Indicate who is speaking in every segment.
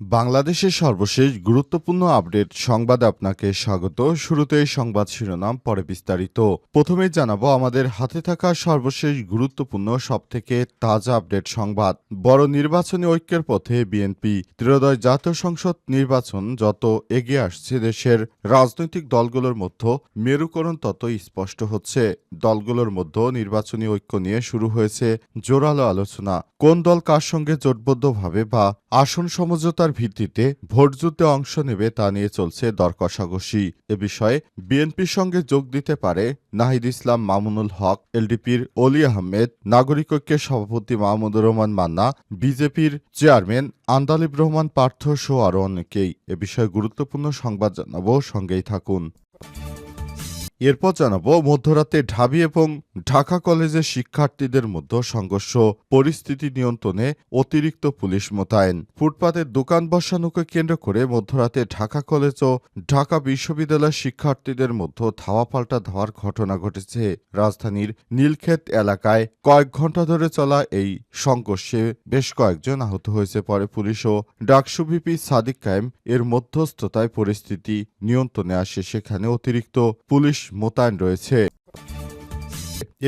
Speaker 1: বাংলাদেশের সর্বশেষ গুরুত্বপূর্ণ আপডেট সংবাদে আপনাকে স্বাগত। শুরুতেই সংবাদ শিরোনাম, পরে বিস্তারিত। প্রথমেই জানাব আমাদের হাতে থাকা সর্বশেষ গুরুত্বপূর্ণ, সবথেকে তাজা আপডেট সংবাদ। বড় নির্বাচনী ঐক্যের পথে বিএনপি ত্রয়োদয় জাতীয় সংসদ নির্বাচন যত এগিয়ে আসছে দেশের রাজনৈতিক দলগুলোর মধ্যে, মেরুকরণ তত স্পষ্ট হচ্ছে। দলগুলোর মধ্যে নির্বাচনী ঐক্য নিয়ে শুরু হয়েছে জোরালো আলোচনা। কোন দল কার সঙ্গে জোটবদ্ধভাবে বা আসন সমঝোতার ভিত্তিতে ভোটযুদ্ধে অংশ নেবে তা নিয়ে চলছে দর এ বিষয়ে বিএনপির সঙ্গে যোগ দিতে পারে নাহিদ ইসলাম মামুনুল হক, এলডিপির অলি আহমেদ, নাগরিক ঐক্যের সভাপতি মাহমুদুর রহমান মান্না, বিজেপির চেয়ারম্যান আন্দালিব রহমান পার্থ সহ আরও অনেকেই। এ বিষয়ে গুরুত্বপূর্ণ সংবাদ জানাব, সঙ্গেই থাকুন। এরপর জানাব মধ্যরাতে ঢাবি এবং ঢাকা কলেজের শিক্ষার্থীদের মধ্যে সংঘর্ষ, পরিস্থিতি নিয়ন্ত্রণে অতিরিক্ত পুলিশ মোতায়েন। ফুটপাতের দোকান বসানোকে কেন্দ্র করে মধ্যরাতে ঢাকা কলেজ ও ঢাকা বিশ্ববিদ্যালয়ের শিক্ষার্থীদের মধ্যে ধাওয়া পাল্টা ধাওয়ার ঘটনা ঘটেছে। রাজধানীর নীলক্ষেত এলাকায় কয়েক ঘণ্টা ধরে চলা এই সংঘর্ষে বেশ কয়েকজন আহত হয়েছে। পরে পুলিশ ও ডাকসু ভিপি সাদিক কায়েম এর মধ্যস্থতায় পরিস্থিতি নিয়ন্ত্রণে আসে। সেখানে অতিরিক্ত পুলিশ মোতায়েন রয়েছে।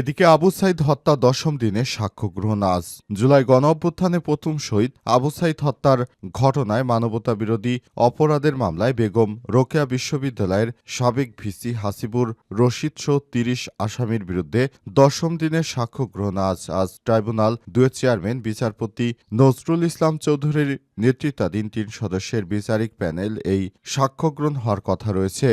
Speaker 1: এদিকে আবু সাইদ হত্যা দশম দিনে সাক্ষ্য গ্রহণ আজ। জুলাই গণ অভ্যুত্থানে প্রথম শহীদ আবু সাইদ হত্যার ঘটনায় মানবতা বিরোধী অপরাধের মামলায় বেগম রোকেয়া বিশ্ববিদ্যালয়ের সাবেক ভিসি হাসিবুর রশিদ সহ তিরিশ আসামির বিরুদ্ধে দশম দিনের সাক্ষ্য গ্রহণ আজ। আজ ট্রাইব্যুনাল দুয়ের চেয়ারম্যান, বিচারপতি নজরুল ইসলাম চৌধুরীর নেতৃত্বাধীন তিন সদস্যের বিচারিক প্যানেল এই সাক্ষ্য গ্রহণ হওয়ার কথা রয়েছে।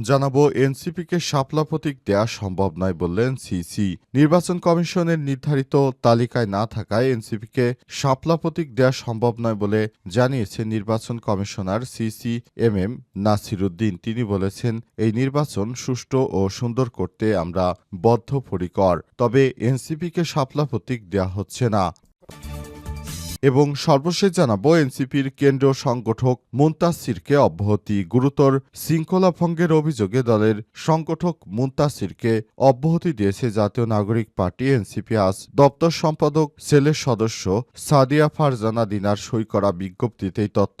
Speaker 1: জানাব এনসিপিকে শাপলা প্রতীক দেয়া সম্ভব নয় বললেন সিসি। নির্বাচন কমিশনের নির্ধারিত তালিকায় না থাকায় এনসিপিকে শাপলা প্রতীক দেয়া সম্ভব নয় বলে জানিয়েছে নির্বাচন commissioner CEC M M Nasiruddin. তিনি বলেছেন, এই নির্বাচন সুষ্ঠু ও সুন্দর করতে আমরা বদ্ধপরিকর, তবে এনসিপিকে শাপলা প্রতীক দেয়া হচ্ছে না। এবং সর্বশেষ জানাব, এনসিপির কেন্দ্রীয় সংগঠক মুন্তাসিরকে অব্যাহতি। গুরুতর শৃঙ্খলা ভঙ্গের অভিযোগে দলের সংগঠক মুন্তাসিরকে অব্যাহতি দিয়েছে জাতীয় নাগরিক পার্টি এনসিপি। আজ দপ্তর সম্পাদক, সেলের সদস্য সাদিয়া ফারজানা দিনার সই করা বিজ্ঞপ্তিতেই তথ্য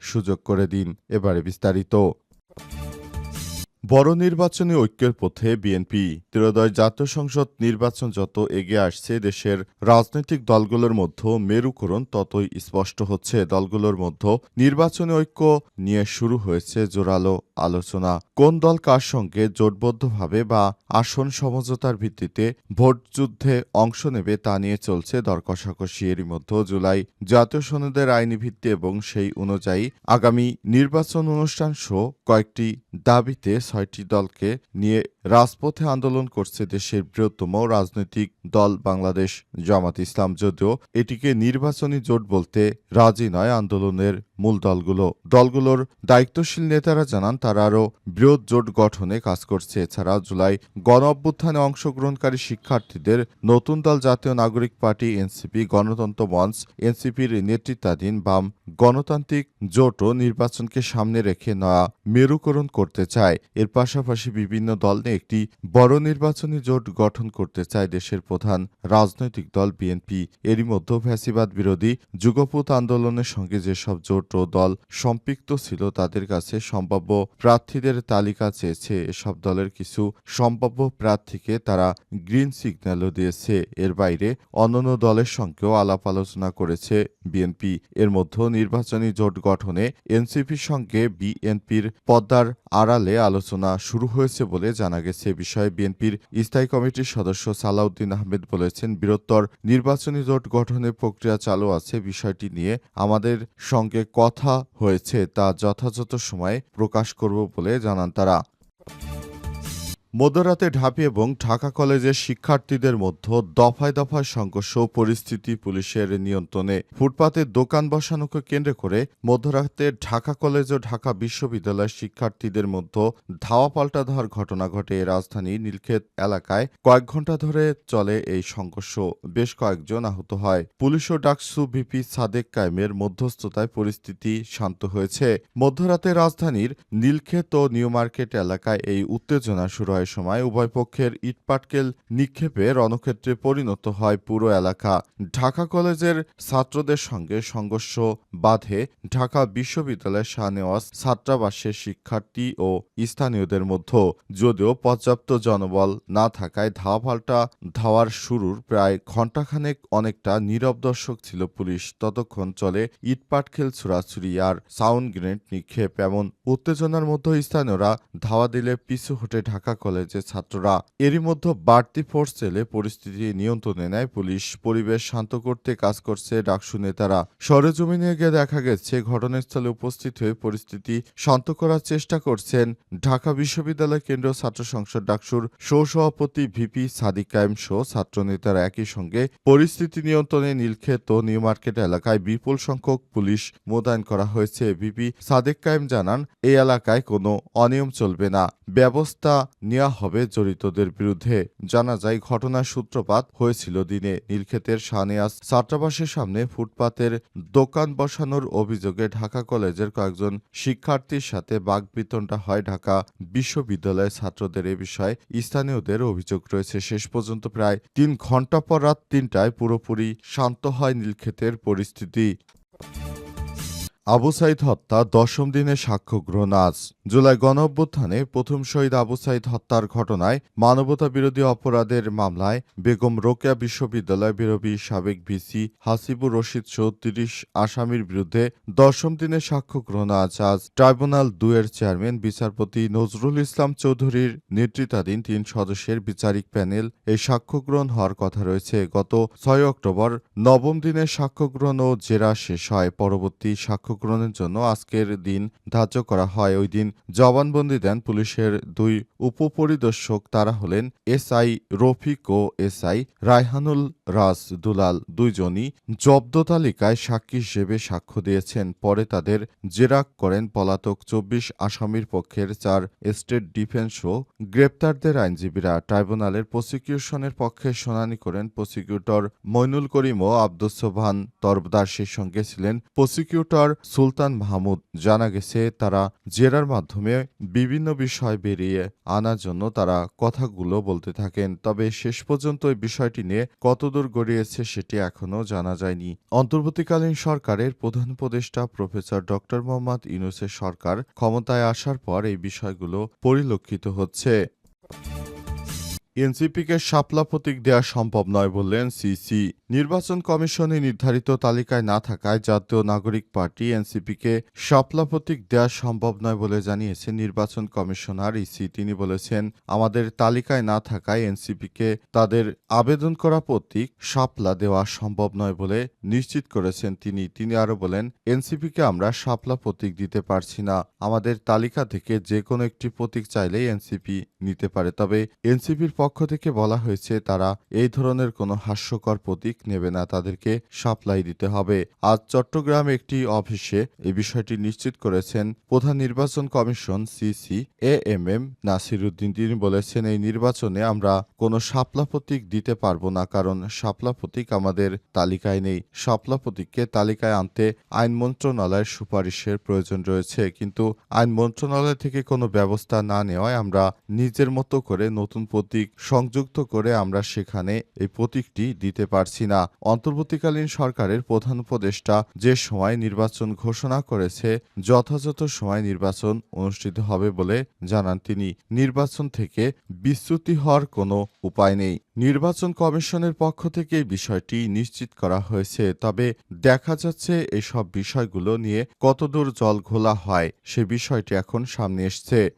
Speaker 1: সুযোগ করে দিন। এবারে বিস্তারিত। বড় নির্বাচনী ঐক্যের পথে বিএনপি ত্রয়োদয় জাতীয় সংসদ নির্বাচন যত এগিয়ে আসছে, দেশের রাজনৈতিক দলগুলোর মধ্যে মেরুকরণ ততই স্পষ্ট হচ্ছে। দলগুলোর মধ্যে নির্বাচনী ঐক্য নিয়ে শুরু হয়েছে জোরালো। আলোচনা কোন দল কার সঙ্গে জোটবদ্ধভাবে বা আসন সমঝোতার ভিত্তিতে ভোটযুদ্ধে অংশ নেবে তা নিয়ে চলছে দর কষাকষি। এরই মধ্যে জুলাই জাতীয় সনদের আইনি ভিত্তি এবং সেই অনুযায়ী আগামী নির্বাচন অনুষ্ঠান সহ কয়েকটি দাবিতে ছয়টি দলকে নিয়ে রাজপথে আন্দোলন করছে দেশের বৃহত্তম রাজনৈতিক দল বাংলাদেশ জামাত ইসলাম। যদিও এটিকে নির্বাচনী জোট বলতে রাজি নয় আন্দোলনের মূল দলগুলো। দলগুলোর দায়িত্বশীল নেতারা জানান, তারা আরও বৃহৎ জোট গঠনে কাজ করছে। এছাড়া জুলাই গণ অভ্যুত্থানে অংশগ্রহণকারী শিক্ষার্থীদের নতুন দল জাতীয় নাগরিক পার্টি এনসিপি, গণতন্ত্র মঞ্চ এনসিপির নেতৃত্বাধীন বাম গণতান্ত্রিক জোটও নির্বাচনকে সামনে রেখে নয়া মেরুকরণ করতে চায়। এর পাশাপাশি বিভিন্ন দল নিয়ে একটি বড় নির্বাচনী জোট গঠন করতে চায় দেশের প্রধান রাজনৈতিক দল বিএনপি। এরই মধ্যে ফ্যাসিবাদ বিরোধী যুগপথ আন্দোলনের সঙ্গে যেসব জোট ও দল সম্পৃক্ত ছিল, তাদের কাছে সম্ভাব্য প্রার্থীদের তালিকা চেয়েছে। এসব দলের কিছু সম্ভাব্য প্রার্থীকে তারা গ্রিন সিগন্যালও দিয়েছে। এর বাইরে অন্যান্য দলের সঙ্গেও আলাপ আলোচনা করেছে বিএনপি। এর মধ্যে নির্বাচনী জোট গঠনে এনসিপির সঙ্গে বিএনপির পদ্মার আড়ালে আলোচনা শুরু হয়েছে বলে জানা গেছে বিষয়ে বিএনপির স্থায়ী কমিটির সদস্য সালাউদ্দিন আহমেদ বলেছেন, বৃহত্তর নির্বাচনী জোট গঠনের প্রক্রিয়া চালু আছে। বিষয়টি নিয়ে আমাদের সঙ্গে কথা হয়েছে, তা যথাযথ সময়ে প্রকাশ করব বলে জানান তারা। মধ্যরাতে ঢাপি এবং ঢাকা কলেজের শিক্ষার্থীদের মধ্যে দফায় দফায় সংঘর্ষ পরিস্থিতি পুলিশের নিয়ন্ত্রণে। ফুটপাতে দোকান বসানোকে কেন্দ্র করে মধ্যরাতে ঢাকা কলেজ ও ঢাকা বিশ্ববিদ্যালয়ের শিক্ষার্থীদের মধ্যে ধাওয়া পাল্টা ধর ঘটনা ঘটে রাজধানী নীলক্ষেত এলাকায়। কয়েক ঘণ্টা ধরে চলে এই সংঘর্ষ। বেশ কয়েকজন আহত হয়। পুলিশ ও ডাকসু ভিপি সাদেক কায়েমের মধ্যস্থতায় পরিস্থিতি শান্ত হয়েছে। মধ্যরাতে রাজধানীর নীলক্ষেত ও নিউ মার্কেট এলাকায় এই উত্তেজনা শুরু হয়। সময় উভয় পক্ষের ইটপাটকেল নিক্ষেপে রণক্ষেত্রে পরিণত হয় পুরো এলাকা। ঢাকা কলেজের ছাত্রদের সঙ্গে সংঘর্ষ বাধে ঢাকা বিশ্ববিদ্যালয়ের শাহনেওয়াজ ছাত্রাবাসের শিক্ষার্থী ও স্থানীয়দের মধ্যে। যদিও পর্যাপ্ত জনবল না থাকায় ধাওয়া পাল্টা ধাওয়ার শুরুর প্রায় ঘণ্টাখানেক অনেকটা নীরব দর্শক ছিল পুলিশ। ততক্ষণ চলে ইটপাটখেল ছুড়াছুড়ি আর সাউন্ড গ্রেনেড নিক্ষেপ। এমন উত্তেজনার মধ্যে স্থানীয়রা ধাওয়া দিলে পিছু হটে ঢাকা কলেজের ছাত্ররা। এরই মধ্যে বাড়তি ফোর্স এলে পরিস্থিতি নিয়ন্ত্রণে নেয় পুলিশ। পরিবেশ শান্ত করতে কাজ করছে ডাকসু নেতারা। সরেজমিনে গিয়ে দেখা গেছে, ঘটনাস্থলে উপস্থিত হয়ে পরিস্থিতি শান্ত করার চেষ্টা করছেন ঢাকা বিশ্ববিদ্যালয় কেন্দ্রীয় ছাত্র সংসদ ডাকসুর সহসভাপতি ভিপি সাদিক কায়েম সহ ছাত্রনেতারা একই সঙ্গে পরিস্থিতি নিয়ন্ত্রণে নীলক্ষেত ও নিউ মার্কেট এলাকায় বিপুল সংখ্যক পুলিশ মোতায়েন করা হয়েছে। ভিপি সাদেক কায়েম জানান, এই এলাকায় কোনো অনিয়ম চলবে না। ব্যবস্থা নেওয়া হবে জড়িতদের বিরুদ্ধে। জানা যায়, ঘটনার সূত্রপাত হয়েছিল দিনে। নীলক্ষেতের শাহনেয়াজ ছাত্রাবাসের সামনে ফুটপাতের দোকান বসানোর অভিযোগে ঢাকা কলেজের কয়েকজন শিক্ষার্থীর সাথে বাগবিতণ্ডা হয়। ঢাকা বিশ্ববিদ্যালয়ের ছাত্রদের এ বিষয়ে স্থানীয়দের অভিযোগ রয়েছে। শেষ পর্যন্ত প্রায় তিন ঘণ্টা পর রাত তিনটায় পুরোপুরি শান্ত হয় নীলক্ষেতের পরিস্থিতি। আবু সাইদ হত্যা দশম দিনে সাক্ষ্য গ্রহণ আজ। জুলাই গণ অভ্যুত্থানে প্রথম শহীদ আবু সাইদ হত্যার ঘটনায় মানবতা বিরোধী অপরাধের মামলায় বেগম রোকেয়া বিশ্ববিদ্যালয় বিরোধী সাবেক ভিসি হাসিবুর রশিদ সহ তিরিশ আসামির বিরুদ্ধে দশম দিনে সাক্ষ্য গ্রহণ আজ। আজ ট্রাইব্যুনাল দুয়ের চেয়ারম্যান, বিচারপতি নজরুল ইসলাম চৌধুরীর নেতৃত্বাধীন তিন সদস্যের বিচারিক প্যানেল এই সাক্ষ্য গ্রহণ হওয়ার কথা রয়েছে। গত ছয় অক্টোবর নবম দিনে সাক্ষ্য গ্রহণ ও জেরা শেষ হয়। পরবর্তী সাক্ষ্য গ্রহণের জন্য আজকের দিন ধার্য করা হয়। ওই দিন জবানবন্দি দেন পুলিশের দুই উপপরিদর্শক। তারা হলেন এসআই রফিক ও এসআই রায়হানুল রাজ দুলাল। দুইজনই জব্দ তালিকায় সাক্ষী হিসেবে সাক্ষ্য দিয়েছেন। পরে তাদের জেরা করেন পলাতক চব্বিশ আসামির পক্ষের চার স্টেট ডিফেন্স ও গ্রেপ্তারদের আইনজীবীরা। ট্রাইব্যুনালের প্রসিকিউশনের পক্ষে শুনানি করেন প্রসিকিউটর মইনুল করিম ও আব্দুস সোবহান তরফদার। সেই সঙ্গে ছিলেন প্রসিকিউটর সুলতান মাহমুদ জানা গেছে তারা জেরার মাধ্যমে বিভিন্ন বিষয় বেরিয়ে আনার জন্য তারা কথাগুলো বলতে থাকেন। তবে শেষ পর্যন্ত এই বিষয়টি নিয়ে কতদূর গড়িয়েছে সেটি এখনও জানা যায়নি। অন্তর্বর্তীকালীন সরকারের প্রধান উপদেষ্টা প্রফেসর ডক্টর মোহাম্মদ ইউনুসের সরকার ক্ষমতায় আসার পর এই বিষয়গুলো পরিলক্ষিত হচ্ছে। এনসিপিকে শাপলা প্রতীক দেওয়া সম্ভব নয় বললেন সিসি। নির্বাচন কমিশনে নির্ধারিত তালিকায় না থাকায় জাতীয় নাগরিক পার্টি এনসিপিকে শাপলা প্রতীক দেওয়া সম্ভব নয় বলে জানিয়েছে নির্বাচন কমিশনার ইসি। তিনি বলেছেন, আমাদের তালিকায় না থাকায় এনসিপিকে তাদের আবেদন করা প্রতীক শাপলা দেওয়া সম্ভব নয় বলে নিশ্চিত করেছেন তিনি। তিনি আরও বলেন, এনসিপিকে আমরা শাপলা প্রতীক দিতে পারছি না। আমাদের তালিকা থেকে যে কোনো একটি প্রতীক চাইলেই এনসিপি নিতে পারে। তবে এনসিপির পক্ষ থেকে বলা হয়েছে, তারা এই ধরনের কোনো হাস্যকর প্রতীক নেবে না, তাদেরকে সাপ্লাই দিতে হবে। আজ চট্টগ্রাম একটি অফিসে এই বিষয়টি নিশ্চিত করেছেন প্রধান নির্বাচন commission CEC A M M Nasiruddin তিনি বলেছেন, এই নির্বাচনে আমরা কোনো শাপলা প্রতীক দিতে পারব না, কারণ শাপলা প্রতীক আমাদের তালিকায় নেই। শাপলা প্রতীককে তালিকায় আনতে আইন মন্ত্রণালয়ের সুপারিশের প্রয়োজন রয়েছে। কিন্তু আইন মন্ত্রণালয় থেকে কোনো ব্যবস্থা না নেওয়ায় আমরা নিজের মতো করে নতুন প্রতীক সংযুক্ত করে আমরা সেখানে এই প্রতীকটি দিতে পারছি না। অন্তর্বর্তীকালীন সরকারের প্রধান উপদেষ্টা যে সময় নির্বাচন ঘোষণা করেছে, যথাযথ সময় নির্বাচন অনুষ্ঠিত হবে বলে জানান তিনি। নির্বাচন থেকে বিচ্যুতি হওয়ার কোনো উপায় নেই। নির্বাচন কমিশনের পক্ষ থেকে বিষয়টি নিশ্চিত করা হয়েছে। তবে দেখা যাচ্ছে এসব বিষয়গুলো নিয়ে কতদূর জল ঘোলা হয়, সে বিষয়টি এখন সামনে এসছে।